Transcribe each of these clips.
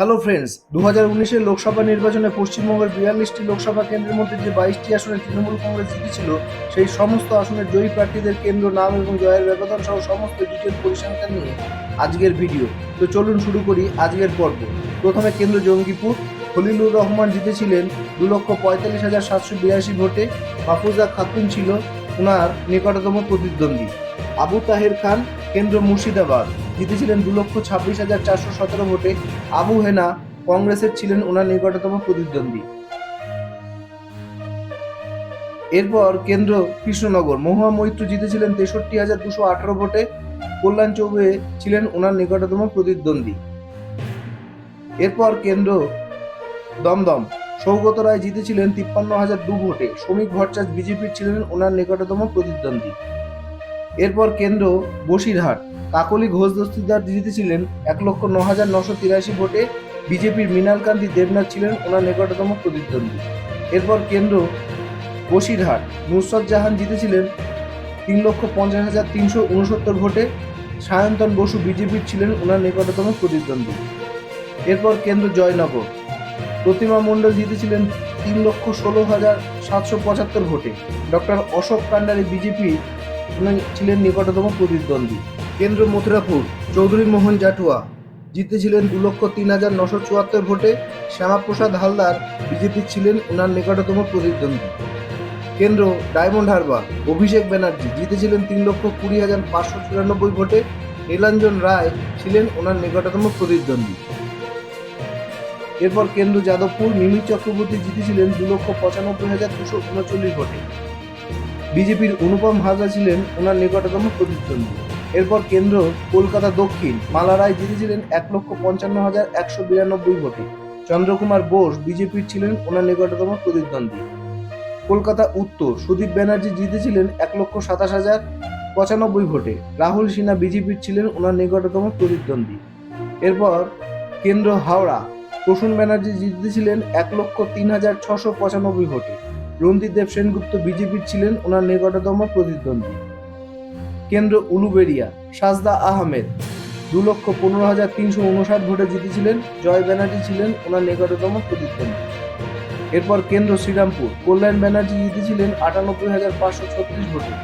Hello friends দু হাজার উনিশের লোকসভা নির্বাচনে পশ্চিমবঙ্গের বিয়াল্লিশটি লোকসভা কেন্দ্রের মধ্যে যে বাইশটি আসনে তৃণমূল কংগ্রেস জিতেছিল সেই সমস্ত আসনের জয়ী প্রার্থীদের কেন্দ্র নাম এবং জয়ের ব্যবধান সহ সমস্ত ডিটেল পরিসংখ্যান নিয়ে আজকের ভিডিও তো চলুন শুরু করি আজকের পর্ব। প্রথমে কেন্দ্র জঙ্গিপুর। খলিলুর রহমান জিতেছিলেন দু লক্ষ পঁয়তাল্লিশ হাজার সাতশো বিরাশি ভোটে। মাহফুজা খাতুন ছিল ওনার নিকটতম প্রতিদ্বন্দ্বী। আবু তাহের খান, কেন্দ্র মুর্শিদাবাদ। জিতেছিলেন দু লক্ষ ছাব্বিশ হাজার চারশো সতেরো ভোটে আবু হেনা। কংগ্রেসের ছিলেন ওনার নিকটতম প্রতিদ্বন্দ্বী। এরপর কেন্দ্র কৃষ্ণনগর। মহুয়া মৈত্র জিতেছিলেন তেষট্টি হাজার দুশো আঠারো ভোটে। কল্যাণ চৌবে ছিলেন ওনার নিকটতম প্রতিদ্বন্দ্বী। এরপর কেন্দ্র দমদম। সৌগত রায় জিতেছিলেন তিপ্পান্ন হাজার দু ভোটে। শ্রমিক ভট্টাচার্য বিজেপির ছিলেন ওনার নিকটতম প্রতিদ্বন্দ্বী। এরপর কেন্দ্র বসিরহাট। কাকলি ঘোষ দস্তিদার জিতেছিলেন এক লক্ষ ন হাজার নশো তিরাশি ভোটে বিজেপির মৃণালকান্তি দেবনাথ ছিলেন ওনার নিকটতম প্রতিদ্বন্দ্বী। এরপর কেন্দ্র বসিরহাট, নুসরত জাহান জিতেছিলেন তিন লক্ষ পঞ্চাশ হাজার তিনশো উনসত্তর ভোটে। সায়ন্তন বসু বিজেপির ছিলেন ওনার নিকটতম প্রতিদ্বন্দ্বী। এরপর কেন্দ্র জয়নগর, প্রতিমা মণ্ডল জিতেছিলেন তিন লক্ষ ষোলো হাজার সাতশো পঁচাত্তর ভোটে। ডক্টর অশোক কান্ডারি বিজেপি ছিলেন নিকটতম প্রতিদ্বন্দ্বী। কেন্দ্র মথুরাপুর, চৌধুরী মোহন জাটুয়া। জিতেছিলেন দু লক্ষ তিন হাজার নশো চুয়াত্তর ভোটে শ্যামাপ্রসাদ হালদার, বিজেপি ছিলেন ওনার নিকটতম প্রতিদ্বন্দ্বী। কেন্দ্র ডায়মন্ড হারবার, অভিষেক ব্যানার্জি জিতেছিলেন তিন লক্ষ কুড়ি হাজার পাঁচশো চুরানব্বই ভোটে, নীলাঞ্জন রায় ছিলেন ওনার নিকটতম প্রতিদ্বন্দ্বী। এরপর কেন্দ্র যাদবপুর, মিমি চক্রবর্তী জিতেছিলেন দু লক্ষ পঁচানব্বই হাজার দুশো উনচল্লিশ ভোটে। বিজেপির অনুপম হাজরা ছিলেন ওনার নিকটতম প্রতিদ্বন্দ্বী। এরপর কেন্দ্র কলকাতা দক্ষিণ, মালারায় জিতেছিলেন এক লক্ষ পঞ্চান্ন হাজার একশো বিরানব্বই ভোটে। চন্দ্রকুমার বোস বিজেপির ছিলেন ওনার নিকটতম প্রতিদ্বন্দ্বী। কলকাতা উত্তর, সুদীপ ব্যানার্জি জিতেছিলেন এক লক্ষ সাতাশ হাজার পঁচানব্বই ভোটে। রাহুল সিনহা বিজেপির ছিলেন ওনার নিকটতম প্রতিদ্বন্দ্বী। এরপর কেন্দ্র হাওড়া, প্রসূন ব্যানার্জি জিতেছিলেন এক লক্ষ তিন হাজার ছশো পঁচানব্বই ভোটে। রঞ্জিত দেব সেনগুপ্ত বিজেপির ছিলেন ওনার নিকটতম প্রতিদ্বন্দ্বী। কেন্দ্র উলুবেড়িয়া, সাজদা আহমেদ। দু লক্ষ পনেরো হাজার তিনশো উনষাট ভোটে জিতেছিলেন, জয় ব্যানার্জি ছিলেন ওনার নিকটতম প্রতিদ্বন্দ্বী। এরপর কেন্দ্র শ্রীরামপুর, কল্যাণ ব্যানার্জি জিতেছিলেন আটানব্বই হাজার পাঁচশো ছত্রিশ ভোটে।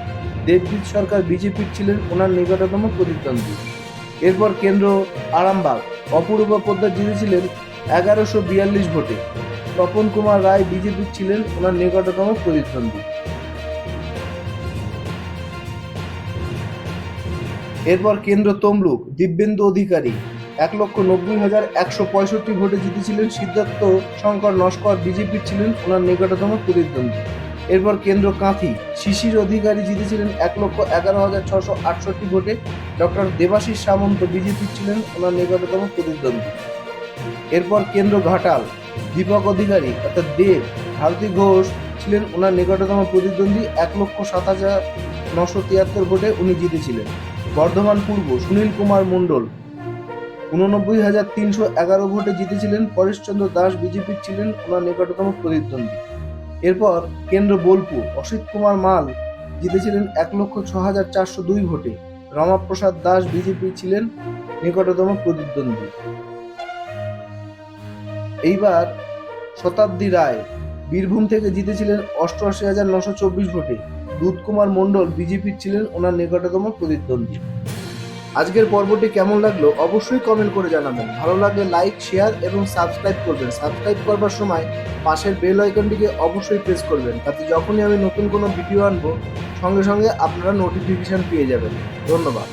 দেবজিৎ সরকার বিজেপির ছিলেন ওনার নিকটতম প্রতিদ্বন্দ্বী। এরপর কেন্দ্র আরামবাগ, অপূর্বা পোদ্দার জিতেছিলেন এগারোশো বিয়াল্লিশ ভোটে। তপন কুমার রায় বিজেপির ছিলেন ওনার নিকটতম প্রতিদ্বন্দ্বী। এরপর কেন্দ্র তমলুক, দিব্যেন্দু অধিকারী। এক লক্ষ নব্বই হাজার একশো পঁয়ষট্টি ভোটে জিতেছিলেন সিদ্ধার্থ শঙ্কর নস্কর বিজেপির ছিলেন ওনার নিকটতম প্রতিদ্বন্দ্বী। এরপর কেন্দ্র কাঁথি, শিশির অধিকারী জিতেছিলেন এক লক্ষ এগারো হাজার ছশো আটষট্টি ভোটে। ডক্টর দেবাশিস সামন্ত বিজেপির ছিলেন ওনার নিকটতম প্রতিদ্বন্দ্বী। এরপর কেন্দ্র ঘাটাল, দীপক অধিকারী অর্থাৎ দেব, ভারতী ঘোষ ছিলেন ওনার নিকটতম প্রতিদ্বন্দ্বী। এক লক্ষ সাত হাজার নশো তিয়াত্তর ভোটে উনি জিতেছিলেন। বর্ধমান পূর্ব সুনীল কুমার মণ্ডল। উননব্বই হাজার তিনশো এগারো ভোটে জিতেছিলেন পরেশচন্দ্র দাস বিজেপির ছিলেন ওনার নিকটতম প্রতিদ্বন্দ্বী। এরপর কেন্দ্র বোলপুর, অসিত কুমার মাল জিতেছিলেন এক লক্ষ ছ হাজার চারশো দুই ভোটে। রমাপ্রসাদ দাস, বিজেপি ছিলেন নিকটতম প্রতিদ্বন্দ্বী। এইবার শতাব্দী রায়, বীরভূম থেকে জিতেছিলেন অষ্টআশি হাজার নশো চব্বিশ ভোটে। দুধ কুমার মণ্ডল বিজেপির ছিলেন ওনার নিকটতম প্রতিদ্বন্দ্বী। আজকের পর্বটি কেমন লাগল অবশ্যই কমেন্ট করে জানাবেন। ভালো লাগলে লাইক শেয়ার এবং সাবস্ক্রাইব করবেন। সাবস্ক্রাইব করবার সময় পাশের বেল আইকনটিকে অবশ্যই প্রেস করবেন। তাতে যখনই আমি নতুন কোনো ভিডিও আনব, সঙ্গে সঙ্গে আপনারা নোটিফিকেশান পেয়ে যাবেন। ধন্যবাদ।